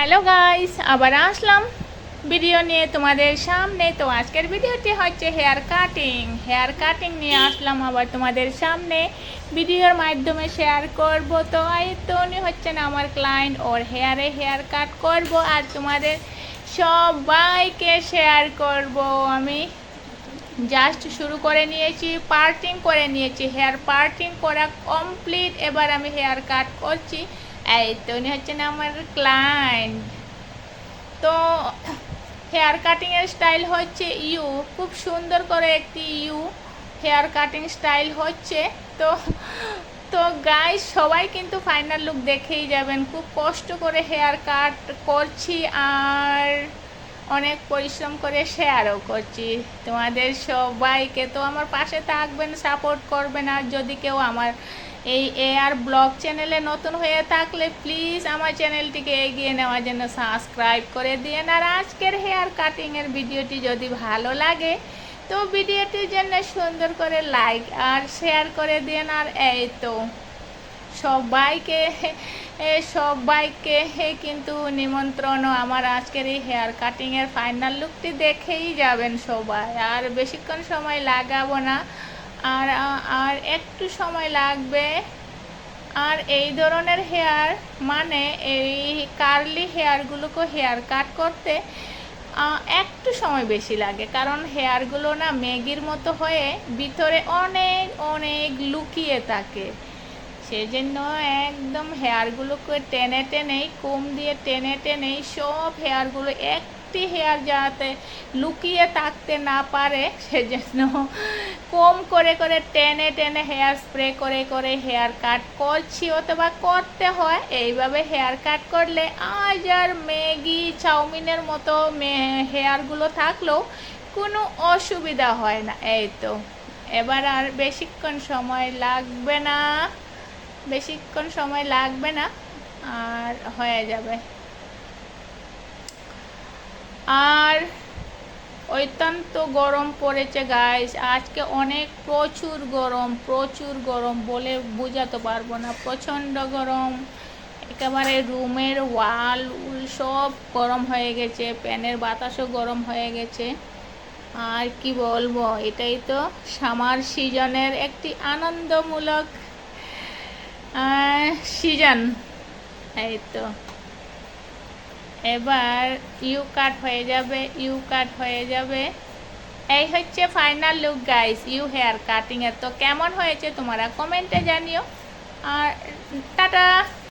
Hello guys, আবার আসলাম video নিয়ে তোমাদের সামনে। তো আজকের ভিডিওটি হচ্ছে হেয়ার কাটিং। হেয়ার কাটিং নিয়ে আসলাম আবার তোমাদের সামনে। ভিডিওর মাধ্যমে শেয়ার করব। তো তো উনি হচ্ছেন আমার ক্লায়েন্ট ওর হেয়ারে হেয়ার কাট করব আর তোমাদের সবাইকে শেয়ার করব আমি। জাস্ট শুরু করে নিয়েছি পার্টিং করে নিয়েছি। হেয়ার পার্টিং করা কমপ্লিট এবার আমি হেয়ার কাট করছি। এই তো উনি হচ্ছেন আমার ক্লায়েন্ট তো হেয়ার কাটিংয়ের স্টাইল হচ্ছে ইউ, খুব সুন্দর করে একটি ইউ হেয়ার কাটিং স্টাইল হচ্ছে। তো তো গাইস সবাই কিন্তু ফাইনাল লুক দেখেই যাবেন। খুব কষ্ট করে হেয়ার কাট করছি আর অনেক পরিশ্রম করে শেয়ারও করছি। তোমাদের সবাইকে তো আমার পাশে থাকবেন সাপোর্ট করবেন, আর যদি কেউ আমার এই এআর ব্লগ চ্যানেলে নতুন হয়ে থাকলে প্লিজ আমার চ্যানেলটিকে এগিয়ে নেওয়ার জন্য সাবস্ক্রাইব করে দিন আর আজকের হেয়ার কাটিংয়ের ভিডিওটি যদি ভালো লাগে, তো ভিডিওটির জন্য সুন্দর করে লাইক আর শেয়ার করে দিন আর এই তো সবাইকে সবাইকে কিন্তু নিমন্ত্রণ। আমার আজকের এই হেয়ার কাটিংয়ের ফাইনাল লুকটি দেখেই যাবেন সবাই। আর বেশিক্ষণ সময় লাগাবো না। আর আর একটু সময় লাগবে। আর এই ধরনের হেয়ার মানে এই কার্লি হেয়ারগুলোকে হেয়ার কাট করতে একটু সময় বেশি লাগে। কারণ হেয়ারগুলো না ম্যাগির মতো হয়ে ভিতরে অনেক অনেক লুকিয়ে থাকে। সেজন্য একদম হেয়ারগুলোকে টেনে টেনেই, কম দিয়ে টেনে টেনেই সব হেয়ারগুলো একটি হেয়ার যাতে লুকিয়ে থাকতে না পারে, সেজন্য কম করে করে টেনে টেনে হেয়ার স্প্রে করে করে হেয়ার কাট করছি অথবা করতে হয়। এইভাবে হেয়ার কাট করলে আজ আর ম্যাগি, চাউমিনের মতো হেয়ারগুলো থাকলেও কোনো অসুবিধা হয় না। এই তো। এবার আর বেশিক্ষণ সময় লাগবে না। বেশিক্ষণ সময় লাগবে না। আর হয়ে যাবে। আর অত্যন্ত গরম পড়েছে গাইস আজকে অনেক প্রচুর গরম প্রচুর গরম বলে বোঝাতে পারব না। প্রচণ্ড গরম। একেবারে রুমের ওয়াল উল সব গরম হয়ে গেছে প্যানের বাতাসও গরম হয়ে গেছে। আর কি বলব, এটাই তো সামার সিজনের একটি আনন্দমূলক সিজন এই তো। এবার ইউ কাট হয়ে যাবে ইউ কাট হয়ে যাবে। এই হচ্ছে final look guys you hair কাটিংয়ের তো কেমন হয়েছে তোমরা কমেন্টে জানিও। আর, টাটা!